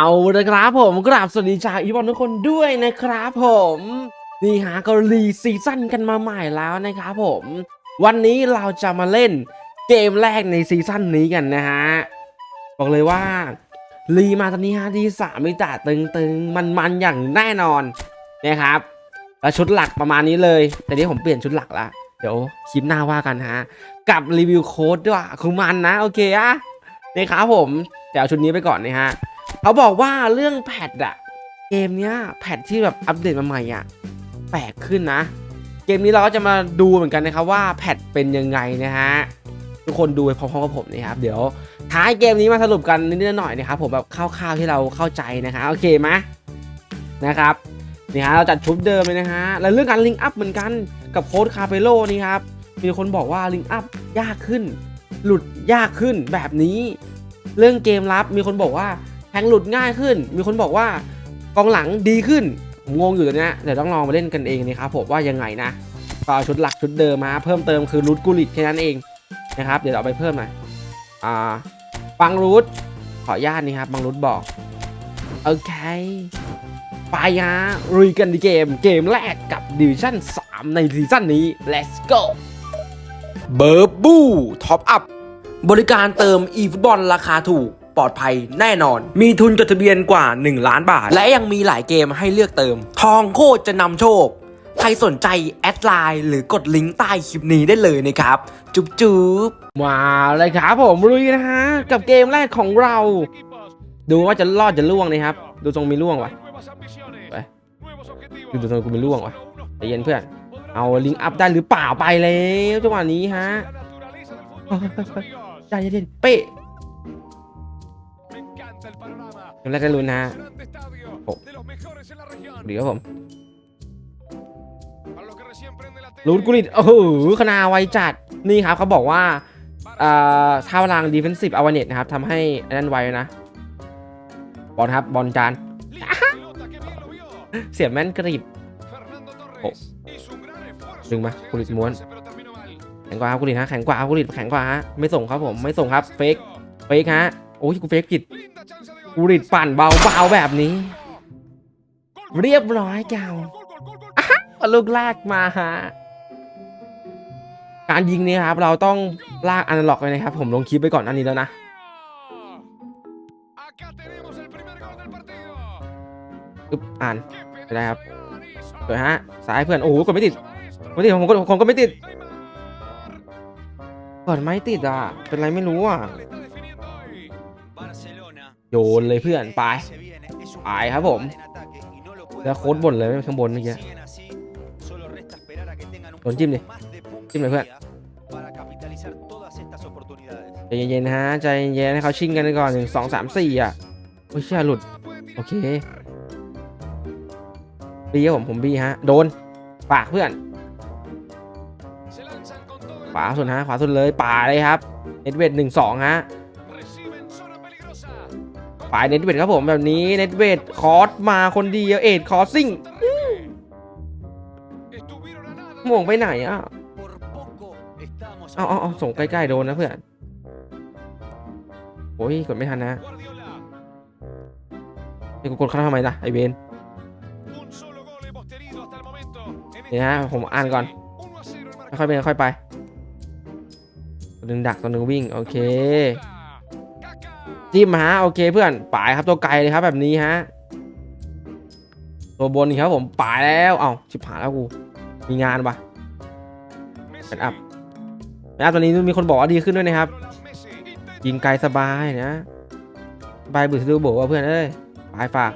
เอาลยครับผมกราบสวัสดีชาวอีบอลทุกคนด้วยนะครับผมนี่ฮะก็รีซีซั่นกันมาใหม่แล้วนะครับผม วันนี้เราจะมาเล่นเกมแรกในซีซั่นนี้กันนะฮะ บอกเลยว่ารีมาตอนนี้ฮะที่สามมิตาตึงๆ มันๆ อย่างแน่นอนนะครับแล้วชุดหลักประมาณนี้เลย แต่นี้ผมเปลี่ยนชุดหลักละเดี๋ยวคลิปหน้าว่ากันฮะ กับรีวิวโค้ดด้วยคือมันนะ โอเคอะนะครับผมแต่เอาชุดนี้ไปก่อนนะฮะ เขาบอกว่าเรื่องแพทอะเกมเนี้ยแพทที่แบบอัปเดตมาใหม่อะแปลกขึ้นนะ เกมนี้เราก็จะมาดูเหมือนกันนะครับว่าแพทเป็นยังไงนะฮะทุกคนดูไปพร้อมๆกับผมนะครับเดี๋ยวท้ายเกมนี้มาสรุปกันนิดๆหน่อยนะครับผมแบบคร่าวๆที่เราเข้าใจนะครับโอเคไหมนะครับนี่ฮะเราจัดชุดเดิมเลยนะฮะแล้วเรื่องการลิงก์อัพเหมือนกันกับโค้ดคาเปโลนี่ครับมีคนบอกว่าลิงก์อัพยากขึ้น หลุดยากขึ้นแบบนี้ เรื่องเกมลับมีคนบอกว่า งหลุดง่ายขึ้น มีคนบอกว่ากองหลังดีขึ้นผมงงอยู่ตอนเนี้ยเดี๋ยวต้องลองมาเล่นกันเองนะครับผมว่ายังไงนะก็เอาชุดหลักชุดเดิมมาเพิ่มเติมคือรูทกูลิตแค่นั้นเองนะครับเดี๋ยวเอาไปเพิ่มหน่อยอ่าบังรูทขออนุญาตนี่ครับบังรูทบอกโอเคไปฮะลุยกันในเกมเกมแรกกับดิวิชั่น 3 ในซีซั่นนี้ let's go เบอร์บูท็อปอัพบริการเติม eFootball ราคาถูก ปลอดภัยแน่นอน มีทุนจดทะเบียนกว่า 1 ล้านบาท และยังมีหลายเกมให้เลือกเติม ทองโคตรจะนำโชค ใครสนใจแอดไลน์หรือกดลิงก์ใต้คลิปนี้ได้เลยนะครับ จุ๊บจุ๊บมาเลยครับผมลุยนะฮะ กับเกมแรกของเรา ดูว่าจะรอดจะล่วงนะครับ ดูทรงมีล่วงวะไปดูดูทรงกูมีล่วงวะใจเย็นเพื่อน เอาลิงก์อัพได้หรือเปล่าไปแล้วจังหวะนี้ฮะใจเย็นๆเป๊ะ เกมแรกได้ลุ้นนะฮะโอ้เดี๋ยวผมรูทกุลิตโอ้โหคณาไวจัด นี่ครับเขาบอกว่าอ่าท่าพลังดีเฟนซีฟอวเนตนะครับทำให้อันนั้นไวนะ บอลครับ บอลจาน เสียบแม่นกรีบโอ้ดึงมากุลิตม้วน แข็งกว่าครับกุลิตฮะ แข็งกว่าครับกุลิตแข็งกว่าฮะ ไม่ส่งครับผม ไม่ส่งครับ เฟก เฟกฮะ โอ้ยกูเฟกผิดกุลิตปั่นเบาเบาๆแบบนี้ เรียบร้อยเก่าลูกแรกมาฮะการยิงนี้ครับ เราต้องลากอนาล็อกเลยนะครับ ผมลงคลิปไปก่อนอันนี้แล้วนะอึ๊บอ่านไม่ได้ครับสวยฮะสายเพื่อนโอ้โหกดไม่ติดไม่ติดผมกดผมก็ไม่ติดกดไม่ติดอะเป็นไรไม่รู้อะ โยนเลยเพื่อนไปไปครับผม แล้วโค้ดบ่นเลยข้างบนเมื่อกี้โดนจิ้มดิจิ้มเลยเพื่อนใจเย็นๆนะฮะใจเย็นๆให้เขาชิงกันก่อนหนึ่งสองสามสี่อะโอ้ยเชี่ยหลุด โอเคบีครับผมผมบีฮะ โดน ปากเพื่อนขวาสุดฮะขวาสุดเลยป่าเลยครับเน็ตเวทหนึ่งสองฮะ ฝ่ายเน็ตเวทครับผมแบบนี้เน็ตเวทคอร์สมาคนเดียวเอ็ดคอร์ซิ่งหม่วงไปไหนอะเอาเอาเอาส่งใกล้ๆโดนนะเพื่อนโอ้ยกดไม่ทันนะไอ้กูกดเข้าทำไมล่ะไอเวนนี่ฮะผมอ่านก่อนค่อยๆไปค่อยๆไปตัวหนึ่งดักตัวหนึ่งวิ่ง โอเค จิ้มฮะโอเคเพื่อนป่ายครับตัวไกลเลยครับแบบนี้ฮะตัวบนนี่ครับผมป่ายแล้วเอ้าชิบหายแล้วกูมีงานปะแบตอัพแบตอัพตัวนี้มีคนบอกว่าดีขึ้นด้วยนะครับ ยิงไกลสบายนะบายบุษดูโบอกว่าเพื่อนเอ้ยปลายฝาก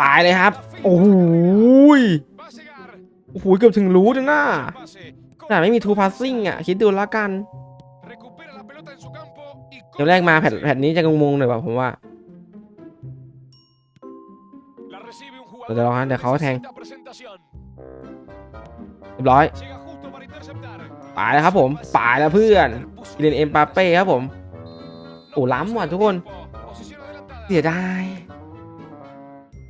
ปลายเลยครับ โอ้โหยโอ้โหเกือบถึงรู้จังนะแต่ไม่มีทูพาสซิ่งอะ คิดดูแล้วกัน ดี๋ยวแรกมาแผ่นแผ่นนี้จะงงๆหน่อยว่ะผมว่าเดี๋ยวลองฮะเดี๋ยวเขาแทงเรียบร้อยปลายแล้วครับผมปลายแล้วเพื่อนกิเลนเอ็มปาเป้ครับผมโอ้ล้ำว่ะทุกคนเสียดาย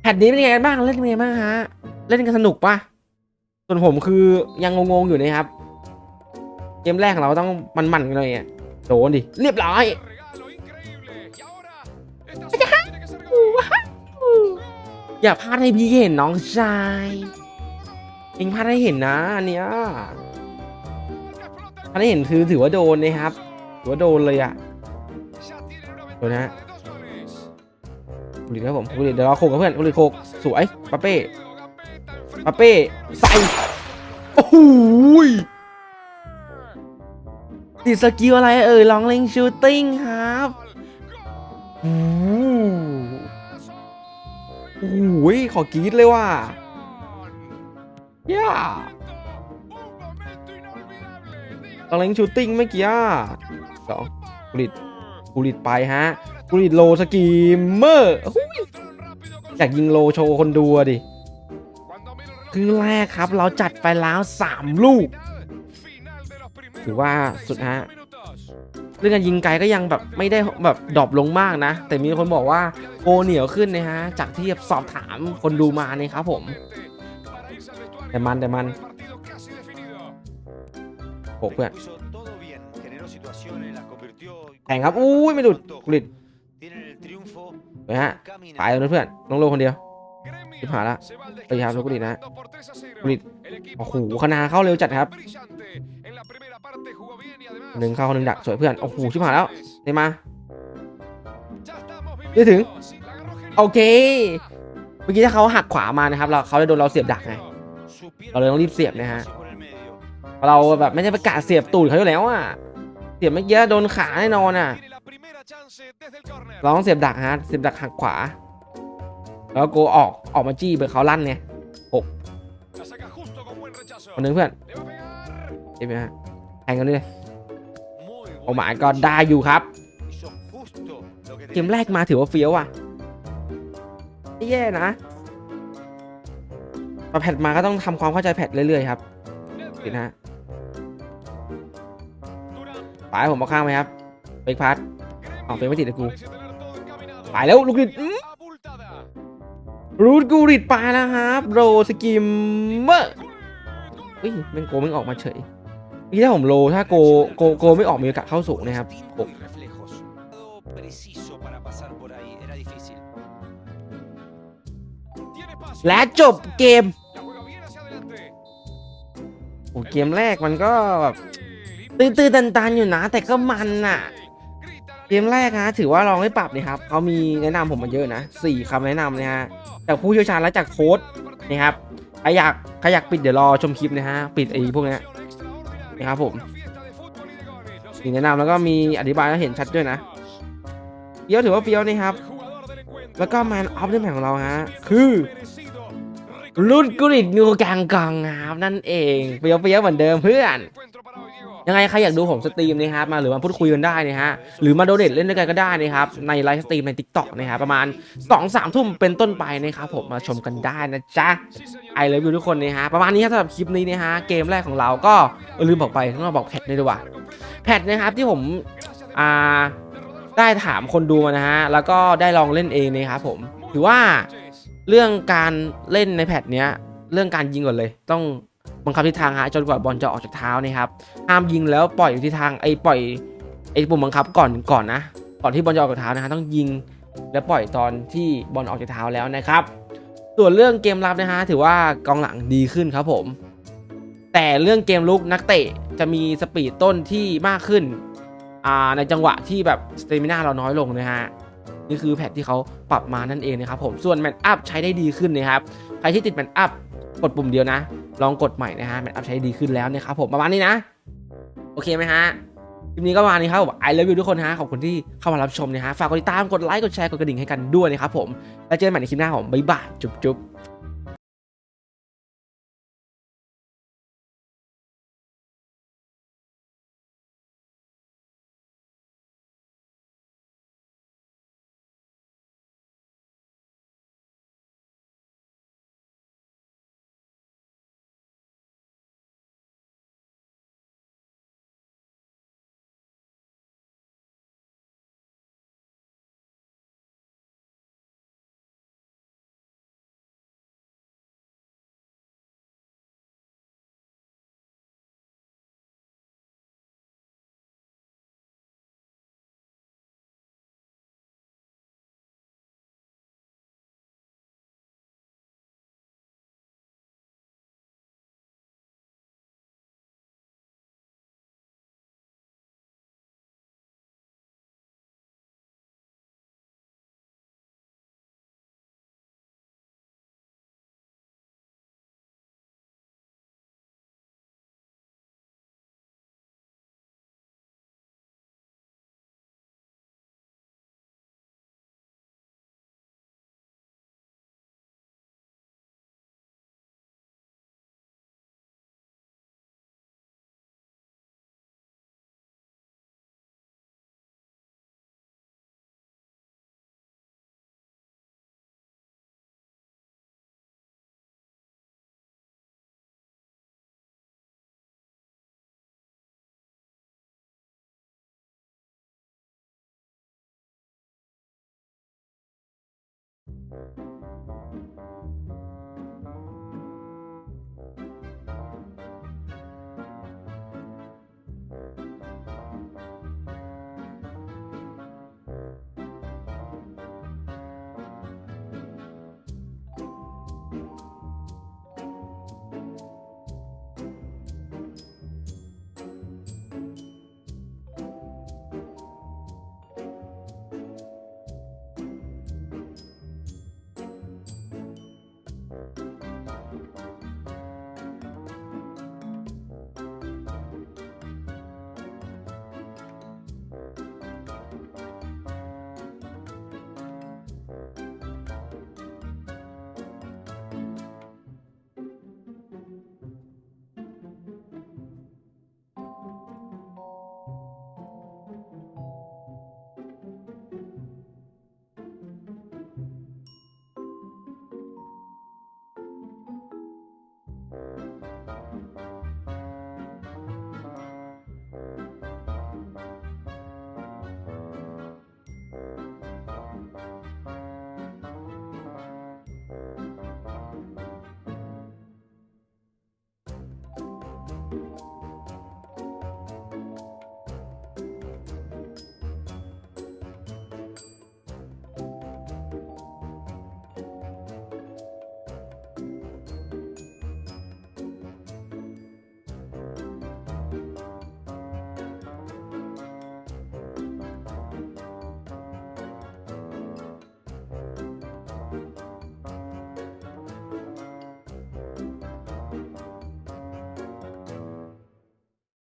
แผ่นนี้เป็นยังไงกันบ้างเล่นเป็นยังไงบ้างฮะเล่นกันสนุกปะส่วนผมคือยังงงๆอยู่นะครับเกมแรกของเราต้องมันๆกันหน่อยอะโดนดิเรียบร้อย อย่าพลาดให้พี่เห็นน้องชายเองพลาดให้เห็นนะอันเนี้ยพลาดให้เห็นคือถือว่าโดนนะครับถือว่าโดนเลยอะโดนนะฮะกุลิตครับผมกุลิตเดี๋ยวเราโคกกับเพื่อนกุลิตโคกสวยปาเป้ปาเป้ใส่โอ้โหติดสกิลอะไรเอ่ยลองเล็งชูตติ้งครับ โอ้โหโอ้โหขอกรีดเลยว่ะย่าลองเล็งชูตติ้งเมื่อกี้อะสองกุลิตกุลิตไปฮะกุลิตโลสกีมเมอร์อยากยิงโลโชว์คนดูดิครึ่งแรกครับเราจัดไปแล้ว 3 ลูก ถือว่าสุดฮะ เรื่องการยิงไกลก็ยังแบบไม่ได้แบบดรอปลงมากนะ แต่มีคนบอกว่าโกเหนียวขึ้นนะฮะ จากที่สอบถามคนดูมาเนี่ยครับผม แต่มันแต่มันโอ้เพื่อนแข่งครับ อุ้ยไม่ดุดกริดไปฮะตายแล้วนะเพื่อนน้องโลคนเดียวชิบหายละไปครับลูกกุลิตนะกุลิตโอ้โหคณาเข้าเร็วจัดครับ หนึ่งเข้าหนึ่งดักสวยเพื่อน โอ้โหชิบหายแล้วเนมาไม่ถึง โอเค เมื่อกี้ถ้าเขาหักขวามานะครับ เราเขาจะโดนเราเสียบดักไง เราเลยต้องรีบเสียบนะฮะ เราแบบไม่ได้ประกาศเสียบตูดเขาอยู่แล้วอะ เสียบเมื่อกี้โดนขาแน่นอนอะ เราต้องเสียบดักฮะ เสียบดักหักขวา แล้วโกออกออกมาจี้เบอร์เขาลั่นไงคนหนึงเพื่อนเห็นไหมฮะแทงกันเลย โอ้หมาก็ได้อยู่ครับ เกมแรกมาถือว่าเฟี้ยวอะไม่แย่นะพอแพทมาก็ต้องทำความเข้าใจแพทเรื่อยๆครับติดนะฮะไปผมเอาข้างไหมครับเบรกพัดเอาเฟรมไม่ติดกูไปแล้วลูกดิดรูดกูริดปแล้วครับโรสกิมเมอร์เฮ้ยแม่งโกม่งออกมาเฉย นี่ถ้าผมโลถ้าโกโกโกไม่ออกมีโอกาสเข้าสูงนะครับโกและจบเกมโอ้เกมแรกมันก็แบบตื้อๆตันๆอยู่นะ แต่ก็มันน่ะ เกมแรกนะ ถือว่าลองได้ปรับนะครับเขามีแนะนำผมมาเยอะนะสี่คำแนะนำนะฮะจากผู้เชี่ยวชาญและจากโค้ดนะครับใครอยากใครอยากปิดเดี๋ยวรอชมคลิปนะฮะ ปิดไอ้พวกเนี้ย นะครับผมมีแนะนำแล้วก็มีอธิบายให้เห็นชัดด้วยนะเฟี้ยวถือว่าเฟี้ยวนี่ครับ แล้วก็แมนออฟเดอะแมนของเราฮะคือรุ่นกุลิตงูกลางกองครับนั่นเองเฟี้ยวเฟี้ยวเหมือนเดิมเพื่อน ยังไงใครอยากดูผมสตรีมนะครับมาหรือมาพูดคุยกันได้นะฮะหรือมาโดเนทเล่นด้วยกันก็ได้นะครับในไลฟ์สตรีมใน t ิ k t o k นะครับประมาณ2 3ทุ่มเป็นต้นไปนะครับผมมาชมกันได้นะจ๊ะไอเลยวิวทุกคนนะฮะประมาณนี้ครับสำหรับคลิปนี้นะฮะเกมแรกของเราก็ลืมบอกไปต้องมาบอกแพทด้วยดีกว่าแพทนะครับที่ผมอ่าได้ถามคนดูนะฮะแล้วก็ได้ลองเล่นเองนะครับผมถือว่าเรื่องการเล่นในแพทเนี้ยเรื่องการยิงก่อนเลยต้อง บังคับทิศทางฮะจนกว่าบอลจะออกจากเท้านะครับห้ามยิงแล้วปล่อยอยู่ที่ทางไอ้ปล่อยไอ้ปุ่มบังคับก่อนก่อนนะก่อนที่บอลจะออกจากเท้านะฮะต้องยิงแล้วปล่อยตอนที่บอลออกจากเท้าแล้วนะครับ ส่วนเรื่องเกมรับนะฮะถือว่ากองหลังดีขึ้นครับผม แต่เรื่องเกมลุกนักเตะจะมีสปีดต้นที่มากขึ้นในจังหวะที่แบบสเตมิน่าเราน้อยลงนะฮะนี่คือแพทที่เขาปรับมานั่นเองนะครับผมส่วนแมทอัพใช้ได้ดีขึ้นนะครับใครที่ติดแมทอัพกดปุ่มเดียวนะ ลองกดใหม่นะฮะแมทอัพใช้ดีขึ้นแล้วนะครับผมประมาณนี้นะ โอเคไหมฮะคลิปนี้ก็ประมาณนี้ครับผมไอ o v e วิวทุกคนฮะขอบคุณที่เข้ามารับชมนะฮะฝากกดติดตามกดไลค์กดแชร์กดกระดิ่งให้กันด้วยนะครับผมแล้วเจอกันใหม่ในคลิปหน้าผมบ๊ายบายจุ๊บ